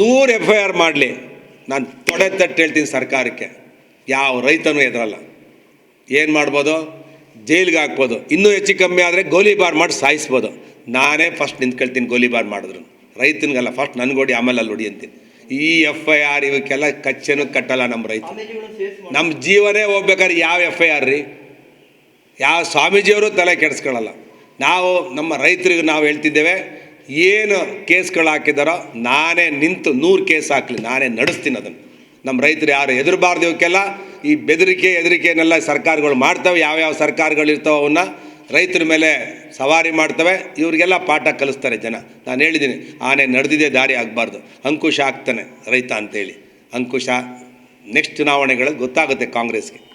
ನೂರು F I R ಮಾಡಲಿ. ನಾನು ತೊಡೆ ತಟ್ಟು ಹೇಳ್ತೀನಿ ಸರ್ಕಾರಕ್ಕೆ. ಯಾವ ರೈತನೂ ಎದುರಲ್ಲ ಏನು ಮಾಡ್ಬೋದು? ಜೈಲಿಗೆ ಹಾಕ್ಬೋದು. ಇನ್ನೂ ಹೆಚ್ಚು ಕಮ್ಮಿ ಆದರೆ ಗೋಲಿಬಾರ್ ಮಾಡಿ ಸಾಯಿಸ್ಬೋದು. ನಾನೇ ಫಸ್ಟ್ ನಿಂತ್ಕೊಳ್ತೀನಿ ಗೋಲಿಬಾರ್ ಮಾಡಿದ್ರು. ರೈತನಿಗಲ್ಲ ಫಸ್ಟ್ ನನ್ಗೊಡಿ ಆಮೇಲೆ ಅಲ್ಲಿ ಹೊಡಿ ಅಂತೀನಿ. ಈ ಎಫ್ ಐ ಆರ್ ಇವಕ್ಕೆಲ್ಲ ಕಚ್ಚೆನೂ ಕಟ್ಟಲ್ಲ ನಮ್ಮ ರೈತ ನಮ್ಮ ಜೀವನೇ ಹೋಗ್ಬೇಕಾದ್ರೆ ಯಾವ ಎಫ್ ಐ ಆರ್ ರೀ? ಯಾವ ಸ್ವಾಮೀಜಿಯವರು ತಲೆ ಕೆಡಿಸ್ಕೊಳ್ಳಲ್ಲ ನಾವು ನಮ್ಮ ರೈತರಿಗೆ ನಾವು ಹೇಳ್ತಿದ್ದೇವೆ ಏನು ಕೇಸ್ಗಳು ಹಾಕಿದಾರೋ ನಾನೇ ನಿಂತು ನೂರು ಕೇಸ್ ಹಾಕಲಿ, ನಾನೇ ನಡೆಸ್ತೀನಿ ಅದನ್ನು. ನಮ್ಮ ರೈತರು ಯಾರು ಹೆದರಬಾರ್ದು ಇವಕ್ಕೆಲ್ಲ, ಈ ಬೆದರಿಕೆ ಹೆದರಿಕೆನೆಲ್ಲ ಸರ್ಕಾರಗಳು ಮಾಡ್ತವೆ, ಯಾವ್ಯಾವ ಸರ್ಕಾರಗಳು ಇರ್ತವೆ ಅವನ್ನ ರೈತರ ಮೇಲೆ ಸವಾರಿ ಮಾಡ್ತವೆ, ಇವರಿಗೆಲ್ಲ ಪಾಠ ಕಲಿಸ್ತಾರೆ ಜನ. ನಾನು ಹೇಳಿದ್ದೀನಿ ಆನೆ ನಡೆದಿದೆ, ದಾರಿ ಆಗಬಾರ್ದು. ಅಂಕುಶ ಆಗ್ತಾನೆ ರೈತ ಅಂತೇಳಿ. ಅಂಕುಶ ನೆಕ್ಸ್ಟ್ ಚುನಾವಣೆಗಳು ಗೊತ್ತಾಗುತ್ತೆ ಕಾಂಗ್ರೆಸ್ಗೆ.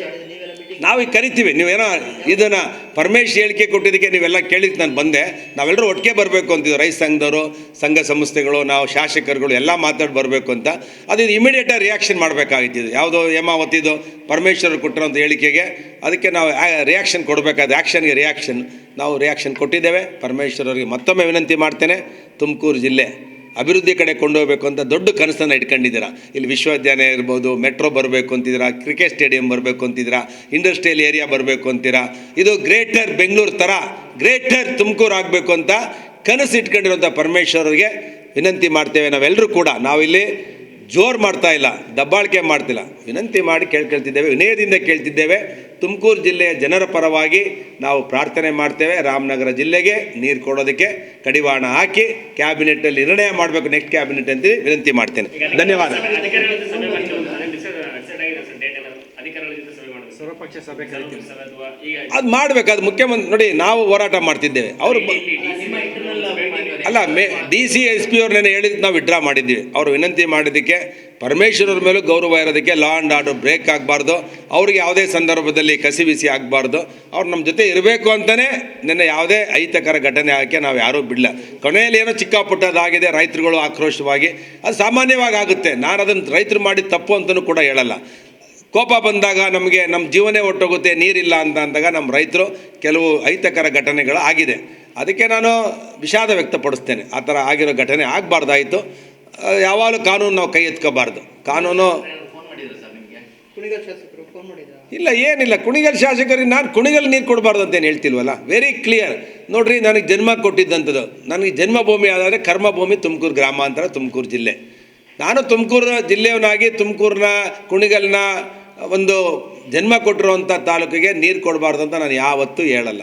ಸರ್. ಈಗ ಕರಿತೀವಿ ನೀವೇನೋ ಇದನ್ನು ಪರಮೇಶ್ ಹೇಳಿಕೆ ಕೊಟ್ಟಿದ್ದಕ್ಕೆ ನೀವೆಲ್ಲ ಕೇಳಿದ್ದು ನಾನು ಬಂದೆ. ನಾವೆಲ್ಲರೂ ಒಟ್ಟಿಗೆ ಬರಬೇಕು ಅಂತಿದ್ವಿ ರೈತ ಸಂಘದವರು ಸಂಘ ಸಂಸ್ಥೆಗಳು ನಾವು ಶಾಸಕರುಗಳು ಎಲ್ಲ ಮಾತಾಡಿ ಬರಬೇಕು ಅಂತ. ಅದು ಇಮಿಡಿಯೇಟಾಗಿ ರಿಯಾಕ್ಷನ್ ಮಾಡಬೇಕಾಗಿದ್ದು ಯಾವುದೋ ಹೇಮಾವತಿದು ಪರಮೇಶ್ವರ್ ಕೊಟ್ಟಿರೋಂಥ ಹೇಳಿಕೆಗೆ ಅದಕ್ಕೆ ನಾವು ರಿಯಾಕ್ಷನ್ ಕೊಡಬೇಕಾದ ಆ್ಯಕ್ಷನ್ಗೆ ರಿಯಾಕ್ಷನ್ ನಾವು ರಿಯಾಕ್ಷನ್ ಕೊಟ್ಟಿದ್ದೇವೆ. ಪರಮೇಶ್ವರ್ ಅವರಿಗೆ ಮತ್ತೊಮ್ಮೆ ವಿನಂತಿ ಮಾಡ್ತೇನೆ ತುಮಕೂರು ಜಿಲ್ಲೆ. ಅಭಿವೃದ್ಧಿ ಕಡೆ ಕೊಂಡೋಗಬೇಕು ಅಂತ ದೊಡ್ಡ ಕನಸನ್ನು ಇಟ್ಕೊಂಡಿದ್ದೀರಾ. ಇಲ್ಲಿ ವಿಶ್ವವಿದ್ಯಾಲಯ ಇರ್ಬೋದು, ಮೆಟ್ರೋ ಬರಬೇಕು ಅಂತಿದ್ದೀರಾ, ಕ್ರಿಕೆಟ್ ಸ್ಟೇಡಿಯಂ ಬರಬೇಕು ಅಂತಿದ್ದೀರಾ ಇಂಡಸ್ಟ್ರಿಯಲ್ ಏರಿಯಾ ಬರಬೇಕು ಅಂತೀರಾ ಇದು ಗ್ರೇಟರ್ ಬೆಂಗಳೂರು ಥರ ಗ್ರೇಟರ್ ತುಮಕೂರು ಆಗಬೇಕು ಅಂತ ಕನಸು ಇಟ್ಕೊಂಡಿರುವಂಥ ಪರಮೇಶ್ವರರಿಗೆ ವಿನಂತಿ ಮಾಡ್ತೇವೆ ನಾವೆಲ್ಲರೂ ಕೂಡ. ನಾವಿಲ್ಲಿ ಜೋರು ಮಾಡ್ತಾ ಇಲ್ಲ, ದಬ್ಬಾಳಿಕೆ ಮಾಡ್ತಿಲ್ಲ. ವಿನಂತಿ ಮಾಡಿ ಕೇಳ್ಕೊಳ್ತಿದ್ದೇವೆ ವಿನಯದಿಂದ ಕೇಳ್ತಿದ್ದೇವೆ. ತುಮಕೂರು ಜಿಲ್ಲೆಯ ಜನರ ಪರವಾಗಿ ನಾವು ಪ್ರಾರ್ಥನೆ ಮಾಡ್ತೇವೆ. ರಾಮನಗರ ಜಿಲ್ಲೆಗೆ ನೀರು ಕೊಡೋದಕ್ಕೆ ಕಡಿವಾಣ ಹಾಕಿ ಕ್ಯಾಬಿನೆಟ್ಟಲ್ಲಿ ನಿರ್ಣಯ ಮಾಡಬೇಕು, ನೆಕ್ಸ್ಟ್ ಕ್ಯಾಬಿನೆಟ್ ಅಂತ ವಿನಂತಿ ಮಾಡ್ತೇನೆ. ಧನ್ಯವಾದ ಅಧಿಕಾರಿಗಳ ಜೊತೆ ಸಭೆ ಮಾಡ್ತೀವಿ ಡಿಸೈಡ್ ಡಿಸೈಡ್ ಆಗಿದೆ ಸರ್ ಡೇಟ್ ಎಲ್ಲ ಅಧಿಕಾರಿಗಳ ಜೊತೆ ಸಭೆ ಮಾಡೋದು ಸರ್ವಪಕ್ಷ ಸಭೆ ಕರಿತೀವಿ ಅದು ಮಾಡ್ಬೇಕು ಅದು ಮುಖ್ಯಮಂತ್ರಿ ನೋಡಿ ನಾವು ಹೋರಾಟ ಮಾಡ್ತಿದ್ದೇವೆ ಅವರು ಅಲ್ಲ ಮೇ ಡಿ ಸಿ ಎಸ್ ಪಿ ಅವ್ರನ್ನೇ ನೆನೆ ಹೇಳಿದ್ದು ನಾವು ವಿಡ್ರಾ ಮಾಡಿದ್ದೀವಿ ಅವರು ವಿನಂತಿ ಮಾಡಿದ್ದಕ್ಕೆ ಪರಮೇಶ್ವರರ ಮೇಲೂ ಗೌರವ ಇರೋದಕ್ಕೆ ಲಾ ಆ್ಯಂಡ್ ಆರ್ಡರ್ ಬ್ರೇಕ್ ಆಗಬಾರ್ದು ಅವ್ರಿಗೆ ಯಾವುದೇ ಸಂದರ್ಭದಲ್ಲಿ ಕಸಿ ಬಿಸಿ ಆಗಬಾರ್ದು ಅವ್ರು ನಮ್ಮ ಜೊತೆ ಇರಬೇಕು ಅಂತಲೇ ನಿನ್ನೆ ಯಾವುದೇ ಅಹಿತಕರ ಘಟನೆ ಆಗಕ್ಕೆ ನಾವು ಯಾರೂ ಬಿಡಲ್ಲ ಕೊನೆಯಲ್ಲಿ ಏನೋ ಚಿಕ್ಕ ಪುಟ್ಟದಾಗಿದೆ ರೈತರುಗಳು ಆಕ್ರೋಶವಾಗಿ ಅದು ಸಾಮಾನ್ಯವಾಗಿ ಆಗುತ್ತೆ ನಾನು ಅದನ್ನು ರೈತರು ಮಾಡಿದ ತಪ್ಪು ಅಂತಲೂ ಕೂಡ ಹೇಳಲ್ಲ ಕೋಪ ಬಂದಾಗ ನಮಗೆ ನಮ್ಮ ಜೀವನೇ ಹೊಟ್ಟೋಗುತ್ತೆ ನೀರಿಲ್ಲ ಅಂತ ಅಂದಾಗ ನಮ್ಮ ರೈತರು ಕೆಲವು ಅಹಿತಕರ ಘಟನೆಗಳು ಆಗಿದೆ. ಅದಕ್ಕೆ ನಾನು ವಿಷಾದ ವ್ಯಕ್ತಪಡಿಸ್ತೇನೆ. ಆ ಥರ ಆಗಿರೋ ಘಟನೆ ಆಗಬಾರ್ದಾಯಿತು. ಯಾವಾಗಲೂ ಕಾನೂನು ನಾವು ಕೈ ಎತ್ಕೋಬಾರ್ದು. ಕಾನೂನು ಇಲ್ಲ ಏನಿಲ್ಲ. ಕುಣಿಗಲ್ ಶಾಸಕರಿಗೆ ನಾನು ಕುಣಿಗಲ್ ನೀರು ಕೊಡಬಾರ್ದು ಅಂತೇನು ಹೇಳ್ತಿಲ್ವಲ್ಲ? ವೆರಿ ಕ್ಲಿಯರ್ ನೋಡ್ರಿ ನನಗೆ ಜನ್ಮ ಕೊಟ್ಟಿದ್ದಂಥದ್ದು. ನನಗೆ ಜನ್ಮಭೂಮಿ ಯಾವುದಾದ್ರೆ ಕರ್ಮಭೂಮಿ ತುಮಕೂರು ಗ್ರಾಮಾಂತರ ತುಮಕೂರು ಜಿಲ್ಲೆ. ನಾನು ತುಮಕೂರು ಜಿಲ್ಲೆಯವನಾಗಿ ತುಮಕೂರಿನ ಕುಣಿಗಲ್ನ ಒಂದು ಜನ್ಮ ಕೊಟ್ಟಿರುವಂಥ ತಾಲೂಕಿಗೆ ನೀರು ಕೊಡಬಾರ್ದು ಅಂತ ನಾನು ಯಾವತ್ತೂ ಹೇಳಲ್ಲ.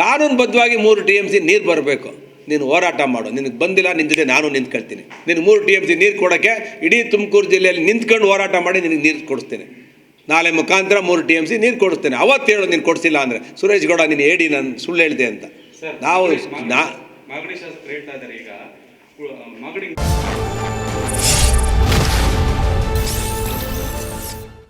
ಕಾನೂನುಬದ್ಧವಾಗಿ ಮೂರು ಟಿ ಎಂ ಸಿ ನೀರು ಬರಬೇಕು. ನೀನು ಹೋರಾಟ ಮಾಡು. ನಿನಗೆ ಬಂದಿಲ್ಲ ನಿನ್ನ ಜೊತೆ ನಾನು ನಿಂತ್ಕೊಳ್ತೀನಿ. ನೀನು ಮೂರು ಟಿ ಎಂ ಸಿ ನೀರು ಕೊಡೋಕ್ಕೆ ಇಡೀ ತುಮಕೂರು ಜಿಲ್ಲೆಯಲ್ಲಿ ನಿಂತ್ಕೊಂಡು ಹೋರಾಟ ಮಾಡಿ ನಿನಗೆ ನೀರು ಕೊಡಿಸ್ತೀನಿ ನಾಳೆ ಮುಖಾಂತರ ಮೂರು ಟಿ ಎಂ ಸಿ ನೀರು ಕೊಡಿಸ್ತೇನೆ. ಅವತ್ತು ಹೇಳು ನೀನು ಕೊಡಿಸಿಲ್ಲ ಅಂದರೆ. ಸುರೇಶ್ ಗೌಡ ನೀನು ಹೇಳಿ ನಾನು ಸುಳ್ಳು ಹೇಳಿದೆ ಅಂತ. ನಾವು ನಾ